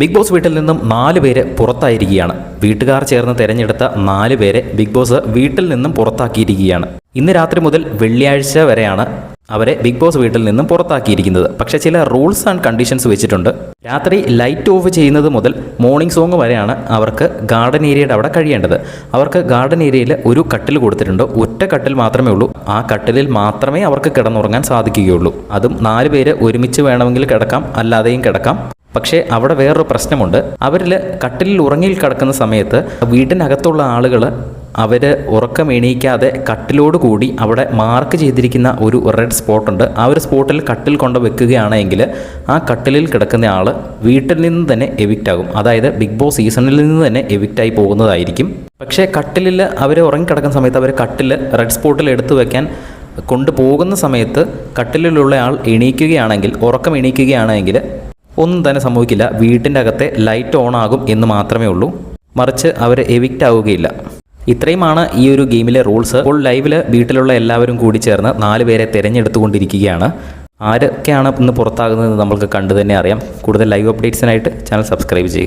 Big boss വീട്ടിൽ നിന്നും നാല് പേര് പുറത്തായിരിക്കുകയാണ്. വീട്ടുകാർ ചേർന്ന് തെരഞ്ഞെടുത്ത നാല് പേരെ ബിഗ് ബോസ് വീട്ടിൽ നിന്നും പുറത്താക്കിയിരിക്കുകയാണ്. ഇന്ന് രാത്രി മുതൽ വെള്ളിയാഴ്ച വരെയാണ് അവരെ ബിഗ് ബോസ് വീട്ടിൽ നിന്നും പുറത്താക്കിയിരിക്കുന്നത്. പക്ഷേ ചില റൂൾസ് ആൻഡ് കണ്ടീഷൻസ് വെച്ചിട്ടുണ്ട്. രാത്രി ലൈറ്റ് ഓഫ് ചെയ്യുന്നത് മുതൽ മോർണിംഗ് സോങ് വരെയാണ് അവർക്ക് ഗാർഡൻ ഏരിയയുടെ അവിടെ കഴിയേണ്ടത്. അവർക്ക് ഗാർഡൻ ഏരിയയിൽ ഒരു കട്ടിൽ കൊടുത്തിട്ടുണ്ട്. ഒറ്റ കട്ടിൽ മാത്രമേ ഉള്ളൂ. ആ കട്ടിലിൽ മാത്രമേ അവർക്ക് കിടന്നുറങ്ങാൻ സാധിക്കുകയുള്ളൂ. അതും നാല് പേര് ഒരുമിച്ച് വേണമെങ്കിൽ കിടക്കാം അല്ലാതെയും കിടക്കാം. പക്ഷേ അവിടെ വേറൊരു പ്രശ്നമുണ്ട്. അവരിൽ കട്ടിലിൽ ഉറങ്ങി കിടക്കുന്ന സമയത്ത് വീടിനകത്തുള്ള ആളുകൾ അവർ ഉറക്കം എണീക്കാതെ കട്ടിലോട് കൂടി അവിടെ മാർക്ക് ചെയ്തിരിക്കുന്ന ഒരു റെഡ് സ്പോട്ടുണ്ട് ആ ഒരു സ്പോട്ടിൽ കട്ടിൽ കൊണ്ട് വെക്കുകയാണെങ്കിൽ ആ കട്ടിലിൽ കിടക്കുന്ന ആൾ വീട്ടിൽ നിന്ന് തന്നെ എവിക്റ്റ് ആകും. അതായത് ബിഗ് ബോസ് സീസണിൽ നിന്ന് തന്നെ എവിക്റ്റായി പോകുന്നതായിരിക്കും. പക്ഷേ കട്ടിലിൽ അവർ ഉറങ്ങിക്കിടക്കുന്ന സമയത്ത് അവർ കട്ടിൽ റെഡ് സ്പോട്ടിൽ എടുത്തു വെക്കാൻ കൊണ്ടുപോകുന്ന സമയത്ത് കട്ടിലിലുള്ള ആൾ എണീക്കുകയാണെങ്കിൽ ഉറക്കം എണീക്കുകയാണെങ്കിൽ ഒന്നും തന്നെ സംഭവിക്കില്ല. വീട്ടിന്റെ അകത്തെ ലൈറ്റ് ഓൺ ആകും എന്ന് മാത്രമേ ഉള്ളൂ. മറിച്ച് അവർ എവിക്റ്റ് ആവുകയില്ല. ഇത്രയുമാണ് ഈ ഒരു ഗെയിമിലെ റൂൾസ്. ഇപ്പോൾ ലൈവിൽ വീട്ടിലുള്ള എല്ലാവരും കൂടി ചേർന്ന് നാല് പേരെ തിരഞ്ഞെടുത്തുകൊണ്ടിരിക്കുകയാണ്. ആരൊക്കെയാണ് ഇന്ന് പുറത്താകുന്നത് നമ്മൾക്ക് കണ്ടു തന്നെ അറിയാം. കൂടുതൽ ലൈവ് അപ്ഡേറ്റ്സിനായിട്ട് ചാനൽ സബ്സ്ക്രൈബ് ചെയ്യുക.